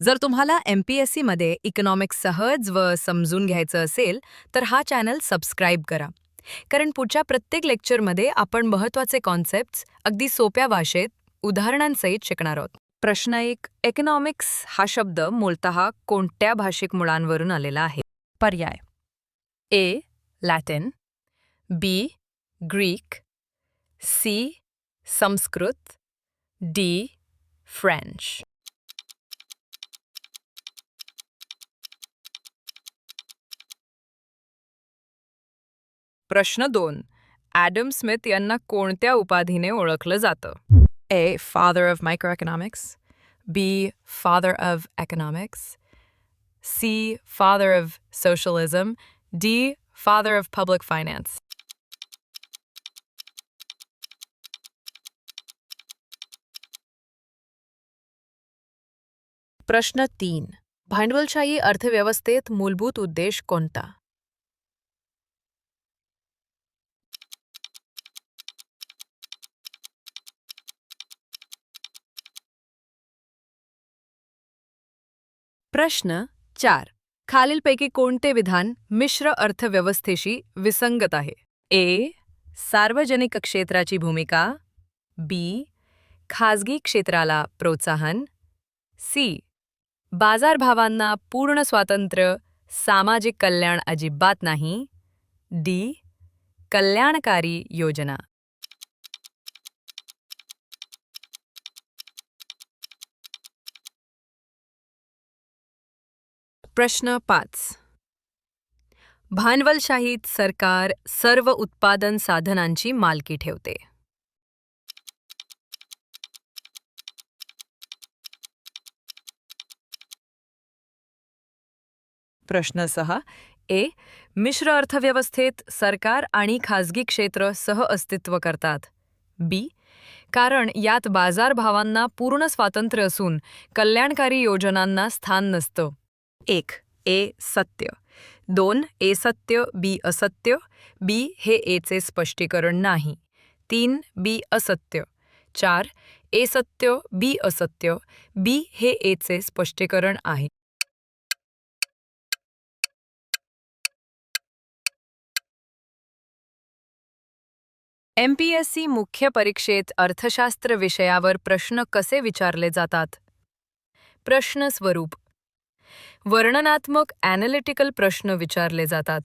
जर तुम्हाला M P S सीमध्ये इकॉनॉमिक्स सहज व समजून घ्यायचं असेल तर हा चॅनल सबस्क्राईब करा. कारण पुढच्या प्रत्येक लेक्चरमध्ये आपण महत्त्वाचे कॉन्सेप्ट्स अगदी सोप्या भाषेत उदाहरणांसहित शिकणार आहोत. प्रश्न एक इकॉनॉमिक्स हा शब्द मूलतः कोणत्या भाषिक मुळांवरून आलेला आहे? पर्याय. A Latin B Greek C Sanskrit. D French प्रश्न दोन. ॲडम स्मिथ यांना कोणत्या उपाधीने ओळखलं जातं? A father of micro economics B father of economics C father of socialism D father of public finance प्रश्न तीन. भांडवलशाही अर्थव्यवस्थेत मूलभूत उद्देश कोणता? प्रश्न चार. खालीलपैकी कोणते विधान मिश्र अर्थव्यवस्थेशी विसंगत आहे? ए. सार्वजनिक क्षेत्राची भूमिका. बी. खाजगी क्षेत्राला प्रोत्साहन. सी. बाजारभावांना पूर्ण स्वातंत्र्य सामाजिक कल्याण अजिबात नाही. डी. कल्याणकारी योजना. प्रश्न पाच. भांडवलशाहीत सरकार सर्व उत्पादन साधनांची मालकी ठेवते. प्रश्न सहा. ए. मिश्र अर्थव्यवस्थेत सरकार आणि खाजगी क्षेत्र सह अस्तित्व करतात. बी. कारण यात बाजारभावांना पूर्ण स्वातंत्र्य असून कल्याणकारी योजनांना स्थान नसतं. एक ए सत्य. दोन ए सत्य बी असत्य बी हे एचे स्पष्टीकरण नाही. तीन बी असत्य. चार ए सत्य बी असत्य बी हे एचे स्पष्टीकरण आहे. एम पी एस सी मुख्य परीक्षेत अर्थशास्त्र विषयावर प्रश्न कसे विचारले जातात? प्रश्न स्वरूप. वर्णनात्मक ॲनालिटिकल प्रश्न विचारले जातात.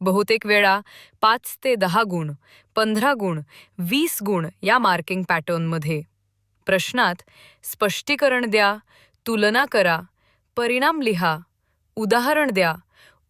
बहुतेक वेळा पाच ते दहा गुण पंधरा गुण वीस गुण या मार्किंग पॅटर्नमध्ये प्रश्नात स्पष्टीकरण द्या तुलना करा परिणाम लिहा उदाहरण द्या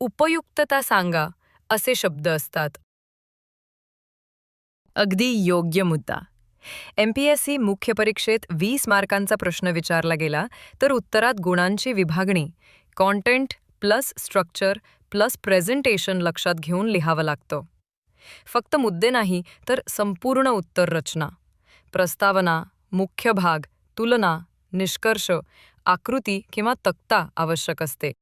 उपयुक्तता सांगा असे शब्द असतात. अगदी योग्य मुद्दा. एम पी एस सी मुख्य परीक्षेत वीस मार्कांचा प्रश्न विचारला गेला तर उत्तरात गुणांची विभागणी content plus structure plus presentation लक्षात घेऊन लिहावं लागतं. फक्त मुद्दे नाही तर संपूर्ण उत्तर रचना. प्रस्तावना मुख्य भाग तुलना निष्कर्ष आकृती किंवा तक्ता आवश्यक असते.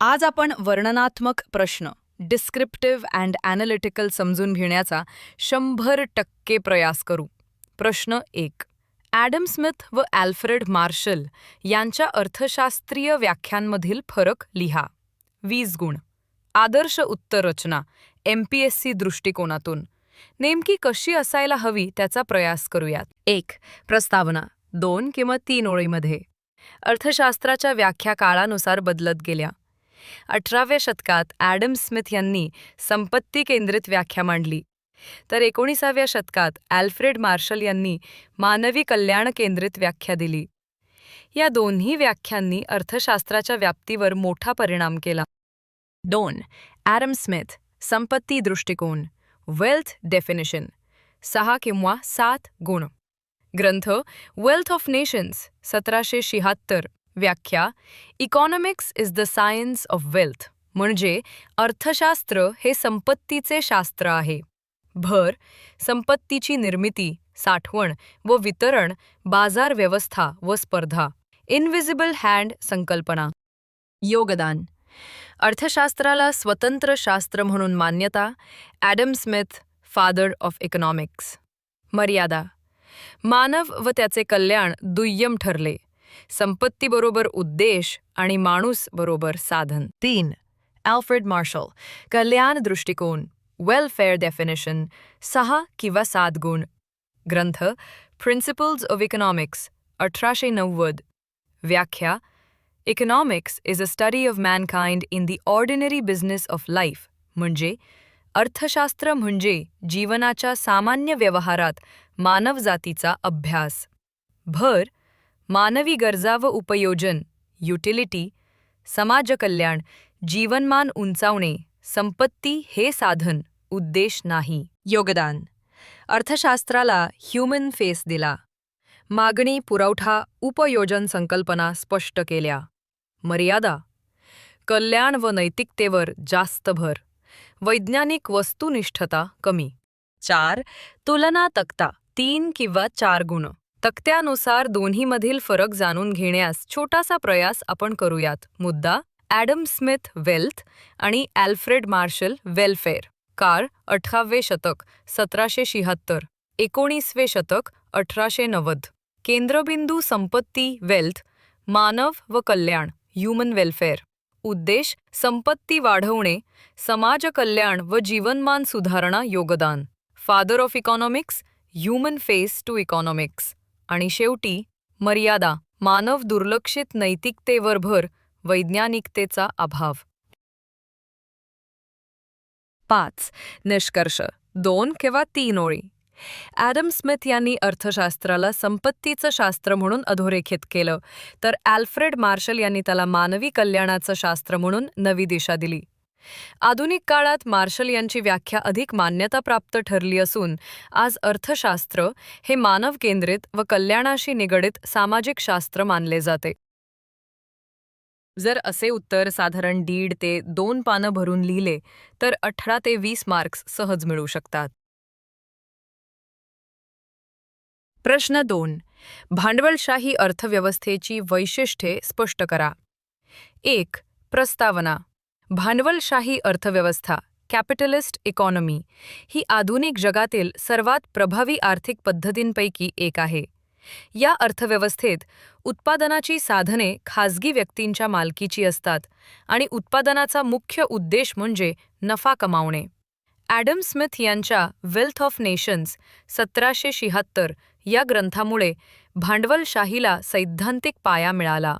आज आपण वर्णनात्मक प्रश्न डिस्क्रिप्टिव्ह अँड ॲनालिटिकल समजून घेण्याचा शंभर टक्के प्रयास करू. प्रश्न एक. ॲडम स्मिथ व ॲल्फ्रेड मार्शल यांच्या अर्थशास्त्रीय व्याख्यांमधील फरक लिहा. वीस गुण. आदर्श उत्तर रचना एम पी एस सी दृष्टिकोनातून. नेमकी कशी असायला हवी त्याचा प्रयास करूयात. एक प्रस्तावना. दोन किंवा तीन ओळीमध्ये. अर्थशास्त्राच्या व्याख्या काळानुसार बदलत गेल्या. अठराव्या शतकात ॲडम स्मिथ यांनी संपत्ती केंद्रित व्याख्या मांडली. तर एकोणीसाव्या शतकात ॲल्फ्रेड मार्शल यांनी मानवी कल्याण केंद्रित व्याख्या दिली. या दोन्ही व्याख्यांनी अर्थशास्त्राच्या व्याप्तीवर मोठा परिणाम केला. दोन. ॲडम स्मिथ संपत्ती दृष्टिकोन वेल्थ डेफिनिशन सहा किंवा सात गुण. ग्रंथ वेल्थ ऑफ नेशन्स सतराशे शहात्तर व्याख्या economics is the science of wealth म्हणजे अर्थशास्त्र हे संपत्तीचे शास्त्र आहे. भर संपत्तीची निर्मिती साठवण व वितरण बाजार व्यवस्था व स्पर्धा. इनविजिबल हँड संकल्पना. योगदान. अर्थशास्त्राला स्वतंत्र शास्त्र म्हणून मान्यता Adam Smith father of economics मर्यादा. मानव व त्याचे कल्याण दुय्यम ठरले. संपत्तीबरोबर उद्देश आणि माणूस बरोबर साधन. तीन. अल्फ्रेड मार्शल कल्याण दृष्टिकोन. वेलफेअर डेफिनेशन सहा किंवा सात गुण ग्रंथ प्रिन्सिपल्स ऑफ इकॉनॉमिक्स अठराशे नव्वद व्याख्या economics is a study of mankind in the ordinary business of life म्हणजे अर्थशास्त्र म्हणजे जीवनाच्या सामान्य व्यवहारात मानवजातीचा अभ्यास भर मानवी गरजा व उपयोजन युटिलिटी समाजकल्याण जीवनमान उंचावणे संपत्ती हे साधन उद्देश नाही. योगदान. अर्थशास्त्राला ह्युमन फेस दिला. मागणी पुरवठा उपयोजन संकल्पना स्पष्ट केल्या. मर्यादा. कल्याण व नैतिकतेवर जास्त भर. वैज्ञानिक वस्तुनिष्ठता कमी. चार तुलना तक्ता. तीन किंवा चार गुण. तक्त्यानुसार दोन्हीमधील फरक जाणून घेण्यास छोटासा प्रयास आपण करूयात. मुद्दा ॲडम स्मिथ वेल्थ आणि ॲल्फ्रेड मार्शल वेलफेअर. कार अठरावे शतक सतराशे शहात्तर. एकोणीसवे शतक अठराशे नव्वद. केंद्रबिंदू संपत्ती वेल्थ मानव व कल्याण ह्युमन वेलफेअर. उद्देश संपत्ती वाढवणे समाज कल्याण व जीवनमान सुधारणा योगदान. Father of economics human face to economics. आणि शेवटी मर्यादा मानव दुर्लक्षित नैतिकतेवर भर वैज्ञानिकतेचा अभाव. पाच निष्कर्ष दोन किंवा तीन ओळी. ॲडम स्मिथ यांनी अर्थशास्त्राला संपत्तीचं शास्त्र म्हणून अधोरेखित केलं तर ॲल्फ्रेड मार्शल यांनी त्याला मानवी कल्याणाचं शास्त्र म्हणून नवी दिशा दिली. आधुनिक काळात मार्शल यांची व्याख्या अधिक मान्यताप्राप्त ठरली असून आज अर्थशास्त्र हे मानव केंद्रित व कल्याणाशी निगडित सामाजिक शास्त्र मानले जाते. जर असे उत्तर साधारण दीड ते दोन पानं भरून लिहिले तर अठरा ते वीस मार्क्स सहज मिळू शकतात. प्रश्न दोन. भांडवलशाही अर्थव्यवस्थेची वैशिष्ट्ये स्पष्ट करा. एक. प्रस्तावना. भांडवलशाही अर्थव्यवस्था कॅपिटलिस्ट इकॉनॉमी ही आधुनिक जगातील सर्वात प्रभावी आर्थिक पद्धतींपैकी एक आहे. या अर्थव्यवस्थेत उत्पादनाची साधने खाजगी व्यक्तींच्या मालकीची असतात आणि उत्पादनाचा मुख्य उद्देश म्हणजे नफा कमावणे. ॲडम स्मिथ यांच्या वेल्थ ऑफ नेशन्स सतराशे शहात्तर या ग्रंथामुळे भांडवलशाहीला सैद्धांतिक पाया मिळाला.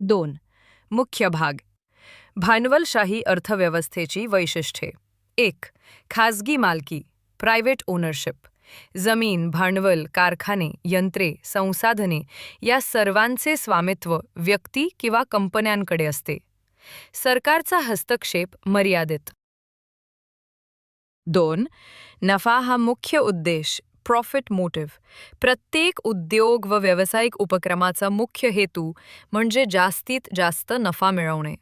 दोन. मुख्य भाग. भांडवलशाही अर्थव्यवस्थेची वैशिष्ट्ये. एक. खाजगी मालकी प्रायव्हेट ओनरशिप जमीन भांडवल कारखाने यंत्रे संसाधने या सर्वांचे स्वामित्व व्यक्ती किंवा कंपन्यांकडे असते. सरकारचा हस्तक्षेप मर्यादित. दोन नफा हा मुख्य उद्देश प्रॉफिट मोटिव्ह प्रत्येक उद्योग व व्यावसायिक उपक्रमाचा मुख्य हेतू म्हणजे जास्तीत जास्त नफा मिळवणे.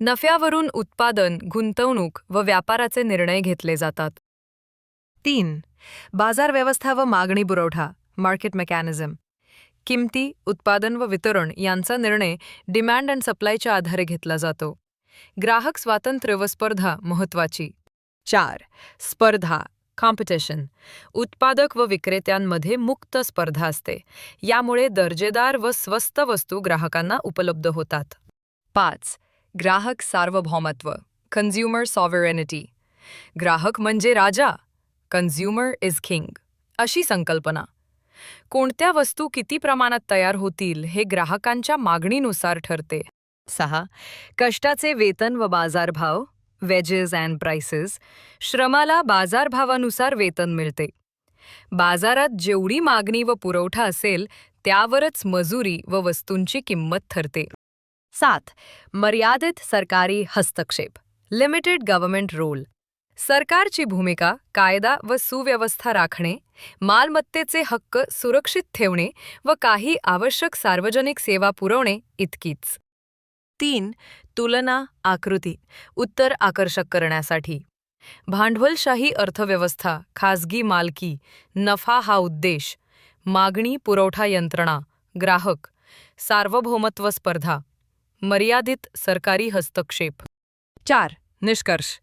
नफ्यावरून उत्पादन गुंतवणूक व व्यापाराचे निर्णय घेतले जातात. तीन बाजार व्यवस्था व मागणी पुरवठा मार्केट मेकॅनिझम किमती उत्पादन व वितरण यांचा निर्णय डिमांड अँड सप्लायच्या आधारे घेतला जातो. ग्राहक स्वातंत्र्य व स्पर्धा महत्वाची. चार स्पर्धा कॉम्पिटिशन उत्पादक व विक्रेत्यांमध्ये मुक्त स्पर्धा असते. यामुळे दर्जेदार व स्वस्त वस्तू ग्राहकांना उपलब्ध होतात. पाच ग्राहक सार्वभौमत्व कन्झ्युमर सॉव्हरेनिटी ग्राहक म्हणजे राजा. कन्झ्युमर इज किंग अशी संकल्पना. कोणत्या वस्तू किती प्रमाणात तयार होतील हे ग्राहकांच्या मागणीनुसार ठरते. सहा कष्टाचे वेतन व बाजारभाव वेजेस अँड प्राइसेस श्रमाला बाजारभावानुसार वेतन मिळते. बाजारात जेवढी मागणी व पुरवठा असेल त्यावरच मजुरी व वस्तूंची किंमत ठरते. सात मर्यादित सरकारी हस्तक्षेप लिमिटेड गव्हर्नमेंट रोल सरकारची भूमिका कायदा व सुव्यवस्था राखणे मालमत्तेचे हक्क सुरक्षित ठेवणे व काही आवश्यक सार्वजनिक सेवा पुरवणे इतकीच. तीन तुलना आकृती उत्तर आकर्षक करण्यासाठी. भांडवलशाही अर्थव्यवस्था खाजगी मालकी नफा हा उद्देश मागणी पुरवठा यंत्रणा ग्राहक सार्वभौमत्व स्पर्धा मर्यादित सरकारी हस्तक्षेप. चार निष्कर्ष.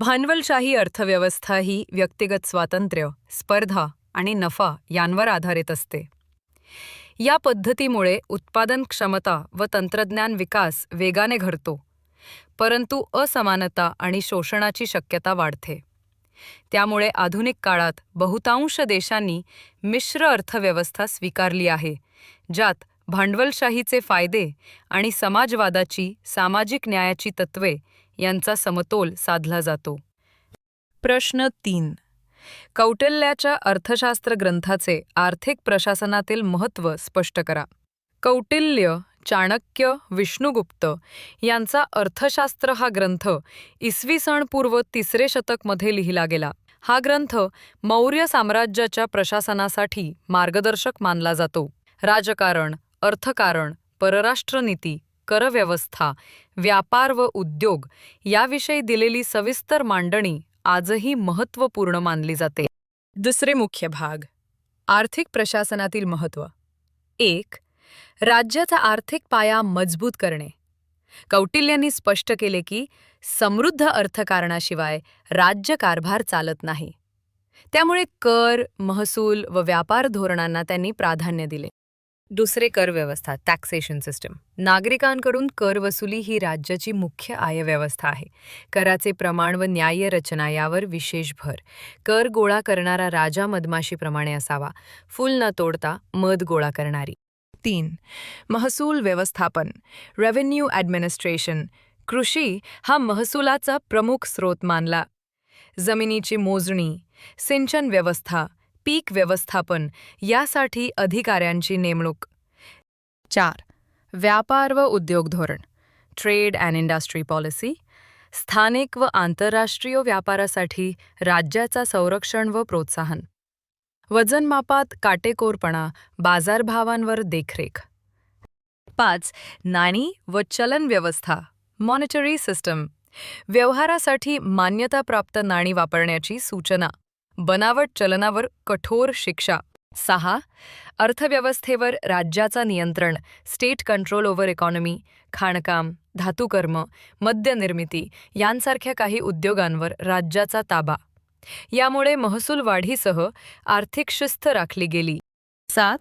भांडवलशाही अर्थव्यवस्था ही व्यक्तिगत स्वातंत्र्य स्पर्धा आणि नफा यांवर आधारित असते. या पद्धतीमुळे उत्पादन क्षमता व तंत्रज्ञान विकास वेगाने घडतो परंतु असमानता आणि शोषणाची शक्यता वाढते. त्यामुळे आधुनिक काळात बहुतांश देशांनी मिश्र अर्थव्यवस्था स्वीकारली आहे ज्यात भांडवलशाहीचे फायदे आणि समाजवादाची सामाजिक न्यायाची तत्त्वे यांचा समतोल साधला जातो. प्रश्न तीन. कौटिल्याच्या अर्थशास्त्र ग्रंथाचे आर्थिक प्रशासनातील महत्त्व स्पष्ट करा. कौटिल्य चाणक्य विष्णुगुप्त यांचा अर्थशास्त्र हा ग्रंथ इसवी सन पूर्व तिसरे शतकमध्ये लिहिला गेला. हा ग्रंथ मौर्य साम्राज्याच्या प्रशासनासाठी मार्गदर्शक मानला जातो. राजकारण अर्थकारण परराष्ट्रनीती करव्यवस्था व्यापार व उद्योग याविषयी दिलेली सविस्तर मांडणी आजही महत्त्वपूर्ण मानली जाते. दुसरे मुख्य भाग आर्थिक प्रशासनातील महत्त्व. एक राज्याचा आर्थिक पाया मजबूत करणे. कौटिल्यांनी स्पष्ट केले की समृद्ध अर्थकारणाशिवाय राज्यकारभार चालत नाही. त्यामुळे कर महसूल व व्यापार धोरणांना त्यांनी प्राधान्य दिले. दुसरे कर व्यवस्था टॅक्सेशन सिस्टम नागरिकांकडून कर वसुली ही राज्याची मुख्य आयव्यवस्था आहे. कराचे प्रमाण व न्याय रचना यावर विशेष भर. कर गोळा करणारा राजा मधमाशीप्रमाणे असावा. फुल न तोडता मध गोळा करणारी. तीन. महसूल व्यवस्थापन. रेव्हेन्यू ॲडमिनिस्ट्रेशन कृषी हा महसुलाचा प्रमुख स्रोत मानला. जमिनीची मोजणी. सिंचन व्यवस्था. पीक व्यवस्थापन यासाठी अधिकाऱ्यांची नेमणूक. चार. व्यापार व उद्योग धोरण. Trade and industry policy. स्थानिक व आंतरराष्ट्रीय व्यापारासाठी राज्याचा संरक्षण व प्रोत्साहन. वजनमापात काटेकोरपणा बाजारभावांवर देखरेख. पाच. नाणी व चलन व्यवस्था. Monetary system. व्यवहारासाठी मान्यताप्राप्त नाणी वापरण्याची सूचना. बनावट चलनावर कठोर शिक्षा. सहा अर्थव्यवस्थेवर राज्याचा नियंत्रण स्टेट कंट्रोल ओव्हर इकॉनॉमी खाणकाम धातुकर्म मद्यनिर्मिती यांसारख्या काही उद्योगांवर राज्याचा ताबा. यामुळे महसूल वाढीसह आर्थिक शिस्त राखली गेली. सात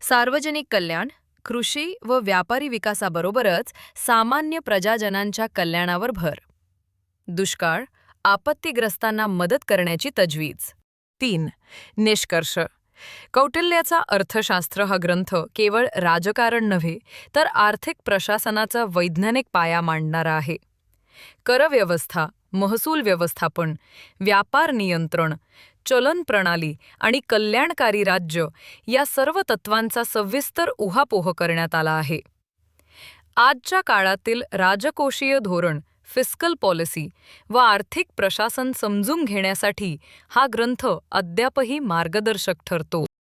सार्वजनिक कल्याण कृषी व व्यापारी विकासाबरोबरच सामान्य प्रजाजनांच्या कल्याणावर भर. दुष्काळ आपत्तीग्रस्तांना मदत करण्याची तजवीज. तीन. निष्कर्ष. कौटिल्याचा अर्थशास्त्र हा ग्रंथ केवळ राजकारण नव्हे तर आर्थिक प्रशासनाचा वैज्ञानिक पाया मांडणारा आहे. करव्यवस्था महसूल व्यवस्थापन व्यापार नियंत्रण चलन प्रणाली आणि कल्याणकारी राज्य या सर्व तत्वांचा सविस्तर उहापोह करण्यात आला आहे. आजच्या काळातील राजकोषीय धोरण फिस्कल पॉलिसी व आर्थिक प्रशासन समजून घेण्यासाठी हा ग्रंथ अद्यापही मार्गदर्शक ठरतो.